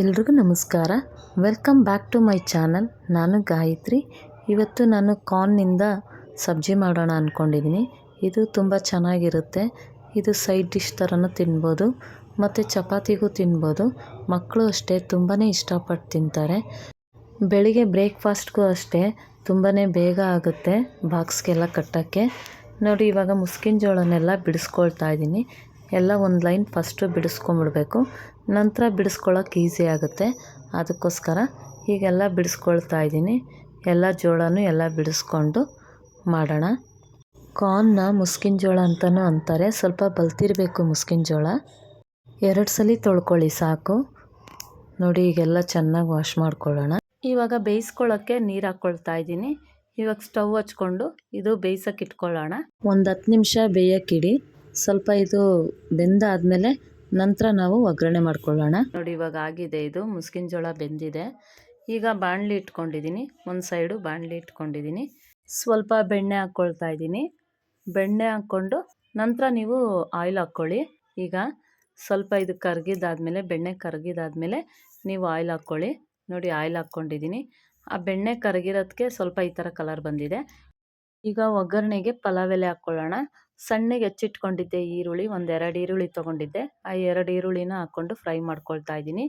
ಎಲ್ರಿಗೂ ನಮಸ್ಕಾರ. Welcome back to my channel ನಾನು ಗಾಯತ್ರಿ. ಇವತ್ತು ನಾನು ಕಾರ್ನಿಂದ ಸಬ್ಜಿ ಮಾಡೋಣ ಅಂದ್ಕೊಂಡಿದ್ದೀನಿ ಇದು ತುಂಬ ಚೆನ್ನಾಗಿರುತ್ತೆ. ಇದು ಸೈಡ್ ಡಿಶ್ ಥರನೂ ತಿನ್ಬೋದು. ಮತ್ತು ಚಪಾತಿಗೂ ತಿನ್ಬೋದು. ಮಕ್ಕಳು ಅಷ್ಟೇ ತುಂಬಾ ಇಷ್ಟಪಟ್ಟು ತಿಂತಾರೆ. ಬೆಳಿಗ್ಗೆ ಬ್ರೇಕ್ಫಾಸ್ಟ್ಗೂ ಅಷ್ಟೇ ತುಂಬಾ ಬೇಗ ಆಗುತ್ತೆ ಬಾಕ್ಸ್ಗೆಲ್ಲ ಕಟ್ಟೋಕ್ಕೆ. ನೋಡಿ ಇವಾಗ ಮುಸ್ಕಿನ ಜೋಳನೆಲ್ಲ ಬಿಡಿಸ್ಕೊಳ್ತಾ ಇದ್ದೀನಿ ಎಲ್ಲ ಒಂದು ಲೈನ್ ಫಸ್ಟು ಬಿಡಿಸ್ಕೊಂಬಿಡ್ಬೇಕು. ನಂತರ ಬಿಡಿಸ್ಕೊಳ್ಳೋಕೆ ಈಸಿ ಆಗುತ್ತೆ. ಅದಕ್ಕೋಸ್ಕರ ಹೀಗೆಲ್ಲ ಬಿಡಿಸ್ಕೊಳ್ತಾ ಇದ್ದೀನಿ. ಎಲ್ಲ ಜೋಳನೂ ಎಲ್ಲ ಬಿಡಿಸ್ಕೊಂಡು ಮಾಡೋಣ. ಕಾರ್ನ್ನ ಮುಸ್ಕಿನ ಜೋಳ ಅಂತಲೂ ಅಂತಾರೆ. ಸ್ವಲ್ಪ ಬಲ್ತಿರಬೇಕು ಮುಸ್ಕಿನ ಜೋಳ. ಎರಡು ಸಲ ತೊಳ್ಕೊಳ್ಳಿ ಸಾಕು. ನೋಡಿ, ಈಗೆಲ್ಲ ಚೆನ್ನಾಗಿ ವಾಶ್ ಮಾಡ್ಕೊಳ್ಳೋಣ. ಇವಾಗ ಬೇಯಿಸ್ಕೊಳ್ಳೋಕ್ಕೆ ನೀರು ಹಾಕ್ಕೊಳ್ತಾ ಇದ್ದೀನಿ. ಇವಾಗ ಸ್ಟವ್ ಹಚ್ಕೊಂಡು ಇದು ಬೇಯಿಸೋಕೆ ಇಟ್ಕೊಳ್ಳೋಣ. ಒಂದು ಹತ್ತು ನಿಮಿಷ ಬೇಯಕ್ಕಿಡಿ ಸ್ವಲ್ಪ ಇದು ಬೆಂದಾದಮೇಲೆ ನಂತರ ನಾವು ಒಗ್ಗರಣೆ ಮಾಡ್ಕೊಳ್ಳೋಣ. ನೋಡಿ, ಇವಾಗ ಆಗಿದೆ ಇದು. ಮುಸ್ಕಿನ ಜೋಳ ಬೆಂದಿದೆ. ಈಗ ಬಾಣಲಿ ಇಟ್ಕೊಂಡಿದ್ದೀನಿ. ಒಂದು ಸೈಡು ಬಾಣಲಿ ಇಟ್ಕೊಂಡಿದ್ದೀನಿ. ಸ್ವಲ್ಪ ಬೆಣ್ಣೆ ಹಾಕ್ಕೊಳ್ತಾ ಇದ್ದೀನಿ. ಬೆಣ್ಣೆ ಹಾಕ್ಕೊಂಡು ನಂತರ ನೀವು ಆಯಿಲ್ ಹಾಕ್ಕೊಳ್ಳಿ. ಈಗ ಸ್ವಲ್ಪ ಇದು ಕರಗಿದಾದ್ಮೇಲೆ, ಬೆಣ್ಣೆ ಕರಗಿದಾದ್ಮೇಲೆ ನೀವು ಆಯಿಲ್ ಹಾಕ್ಕೊಳ್ಳಿ. ನೋಡಿ, ಆಯಿಲ್ ಹಾಕ್ಕೊಂಡಿದ್ದೀನಿ. ಆ ಬೆಣ್ಣೆ ಕರಗಿರೋದಕ್ಕೆ ಸ್ವಲ್ಪ ಈ ಥರ ಕಲರ್ ಬಂದಿದೆ. ಈಗ ಒಗ್ಗರಣೆಗೆ ಪಲಾವ್ ಎಲೆ ಹಾಕ್ಕೊಳ್ಳೋಣ. ಸಣ್ಣಗೆ ಹೆಚ್ಚಿಟ್ಕೊಂಡಿದ್ದೆ ಈರುಳ್ಳಿ ಒಂದೆರಡು ಈರುಳ್ಳಿ ತೊಗೊಂಡಿದ್ದೆ. ಆ ಎರಡು ಈರುಳ್ಳಿನ ಹಾಕ್ಕೊಂಡು ಫ್ರೈ ಮಾಡ್ಕೊಳ್ತಾ ಇದ್ದೀನಿ.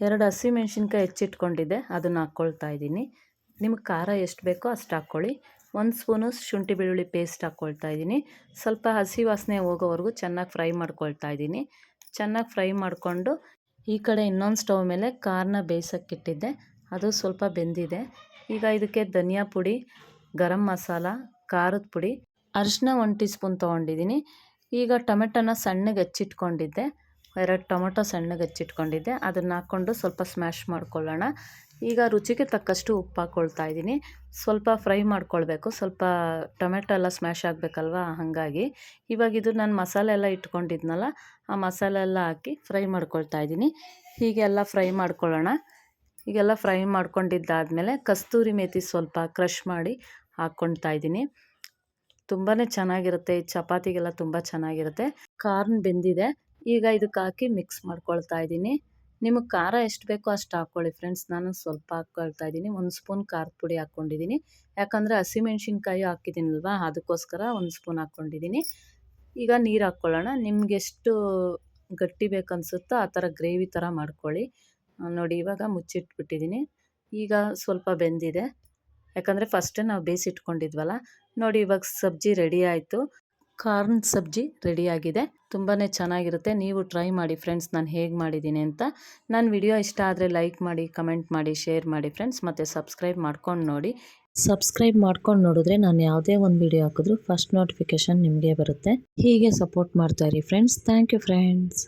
ಎರಡು ಹಸಿಮೆಣ್ಸಿನ್ಕಾಯಿ ಹೆಚ್ಚಿಟ್ಕೊಂಡಿದ್ದೆ, ಅದನ್ನು ಹಾಕ್ಕೊಳ್ತಾ ಇದ್ದೀನಿ. ನಿಮ್ಗೆ ಖಾರ ಎಷ್ಟು ಬೇಕೋ ಅಷ್ಟು ಹಾಕ್ಕೊಳ್ಳಿ. ಒಂದು ಸ್ಪೂನು ಶುಂಠಿ ಬೆಳ್ಳುಳ್ಳಿ ಪೇಸ್ಟ್ ಹಾಕ್ಕೊಳ್ತಾ ಇದ್ದೀನಿ. ಸ್ವಲ್ಪ ಹಸಿ ವಾಸನೆ ಹೋಗೋವರೆಗೂ ಚೆನ್ನಾಗಿ ಫ್ರೈ ಮಾಡ್ಕೊಳ್ತಾ ಇದ್ದೀನಿ. ಚೆನ್ನಾಗಿ ಫ್ರೈ ಮಾಡಿಕೊಂಡು ಈ ಕಡೆ ಇನ್ನೊಂದು ಸ್ಟವ್ ಮೇಲೆ ಕಾರ್ನ ಬೇಯಿಸೋಕ್ಕಿಟ್ಟಿದ್ದೆ. ಅದು ಸ್ವಲ್ಪ ಬೆಂದಿದೆ. ಈಗ ಇದಕ್ಕೆ ಧನಿಯಾ ಪುಡಿ, ಗರಂ ಮಸಾಲ, ಖಾರದ ಪುಡಿ ಅರಿಶಿನ ಒಂದು ಟೀ ಸ್ಪೂನ್ ತೊಗೊಂಡಿದ್ದೀನಿ. ಈಗ ಟೊಮೆಟೊನ ಸಣ್ಣಗೆ ಹೆಚ್ಚಿಟ್ಕೊಂಡಿದ್ದೆ. ಎರಡು ಟೊಮೆಟೊ ಸಣ್ಣಗೆ ಹೆಚ್ಚಿಟ್ಕೊಂಡಿದ್ದೆ. ಅದನ್ನು ಹಾಕ್ಕೊಂಡು ಸ್ವಲ್ಪ ಸ್ಮ್ಯಾಶ್ ಮಾಡ್ಕೊಳ್ಳೋಣ. ಈಗ ರುಚಿಗೆ ತಕ್ಕಷ್ಟು ಉಪ್ಪು ಹಾಕ್ಕೊಳ್ತಾ ಇದ್ದೀನಿ. ಸ್ವಲ್ಪ ಫ್ರೈ ಮಾಡ್ಕೊಳ್ಬೇಕು. ಸ್ವಲ್ಪ ಟೊಮೆಟೊ ಎಲ್ಲ ಸ್ಮ್ಯಾಶ್ ಆಗಬೇಕಲ್ವ? ಹಾಗಾಗಿ. ಇವಾಗ ಇದು ನಾನು ಮಸಾಲೆ ಎಲ್ಲ ಇಟ್ಕೊಂಡಿದ್ನಲ್ಲ, ಆ ಮಸಾಲೆ ಎಲ್ಲ ಹಾಕಿ ಫ್ರೈ ಮಾಡ್ಕೊಳ್ತಾ ಇದ್ದೀನಿ. ಹೀಗೆಲ್ಲ ಫ್ರೈ ಮಾಡ್ಕೊಳ್ಳೋಣ. ಈಗೆಲ್ಲ ಫ್ರೈ ಮಾಡ್ಕೊಂಡಿದ್ದಾದಮೇಲೆ ಕಸ್ತೂರಿ ಮೇಥಿ ಸ್ವಲ್ಪ ಕ್ರಷ್ ಮಾಡಿ ಹಾಕ್ಕೊಳ್ತಾ ಇದ್ದೀನಿ. ತುಂಬಾ ಚೆನ್ನಾಗಿರುತ್ತೆ, ಈ ಚಪಾತಿಗೆಲ್ಲ ತುಂಬ ಚೆನ್ನಾಗಿರುತ್ತೆ. ಕಾರ್ನ್ ಬೆಂದಿದೆ. ಈಗ ಇದಕ್ಕೆ ಹಾಕಿ ಮಿಕ್ಸ್ ಮಾಡ್ಕೊಳ್ತಾ ಇದ್ದೀನಿ. ನಿಮಗೆ ಖಾರ ಎಷ್ಟು ಬೇಕೋ ಅಷ್ಟು ಹಾಕ್ಕೊಳ್ಳಿ ಫ್ರೆಂಡ್ಸ್. ನಾನು ಸ್ವಲ್ಪ ಹಾಕ್ಕೊಳ್ತಾ ಇದ್ದೀನಿ. ಒಂದು ಸ್ಪೂನ್ ಖಾರದ ಪುಡಿ ಹಾಕ್ಕೊಂಡಿದ್ದೀನಿ. ಯಾಕಂದರೆ ಹಸಿಮೆಣ್ಸಿನ್ಕಾಯಿ ಹಾಕಿದ್ದೀನಲ್ವ, ಅದಕ್ಕೋಸ್ಕರ ಒಂದು ಸ್ಪೂನ್ ಹಾಕ್ಕೊಂಡಿದ್ದೀನಿ. ಈಗ ನೀರು ಹಾಕ್ಕೊಳ್ಳೋಣ. ನಿಮ್ಗೆ ಎಷ್ಟು ಗಟ್ಟಿ ಬೇಕನ್ಸುತ್ತೋ ಆ ಥರ ಗ್ರೇವಿ ಥರ ಮಾಡ್ಕೊಳ್ಳಿ. ನೋಡಿ, ಇವಾಗ ಮುಚ್ಚಿಟ್ಬಿಟ್ಟಿದ್ದೀನಿ. ಈಗ ಸ್ವಲ್ಪ ಬೆಂದಿದೆ. ಯಾಕಂದರೆ ಫಸ್ಟೇ ನಾವು ಬೇಯಿಸಿಟ್ಕೊಂಡಿದ್ವಲ್ಲ ನೋಡಿ ಇವಾಗ ಸಬ್ಜಿ ರೆಡಿ ಆಯಿತು. ಕಾರ್ನ್ ಸಬ್ಜಿ ರೆಡಿಯಾಗಿದೆ ತುಂಬಾ ಚೆನ್ನಾಗಿರುತ್ತೆ. ನೀವು ಟ್ರೈ ಮಾಡಿ ಫ್ರೆಂಡ್ಸ್ ನಾನು ಹೇಗೆ ಮಾಡಿದ್ದೀನಿ ಅಂತ. ನನ್ನ ವಿಡಿಯೋ ಇಷ್ಟ ಆದರೆ ಲೈಕ್ ಮಾಡಿ ಕಮೆಂಟ್ ಮಾಡಿ ಶೇರ್ ಮಾಡಿ ಫ್ರೆಂಡ್ಸ್ ಮತ್ತು ಸಬ್ಸ್ಕ್ರೈಬ್ ಮಾಡ್ಕೊಂಡು ನೋಡಿ. ಸಬ್ಸ್ಕ್ರೈಬ್ ಮಾಡ್ಕೊಂಡು ನೋಡಿದ್ರೆ ನಾನು ಯಾವುದೇ ಒಂದು ವಿಡಿಯೋ ಹಾಕಿದ್ರು ಫಸ್ಟ್ ನೋಟಿಫಿಕೇಶನ್ ನಿಮಗೆ ಬರುತ್ತೆ. ಹೀಗೆ ಸಪೋರ್ಟ್ ಮಾಡ್ತಾಯಿರಿ ಫ್ರೆಂಡ್ಸ್ ಥ್ಯಾಂಕ್ ಯು ಫ್ರೆಂಡ್ಸ್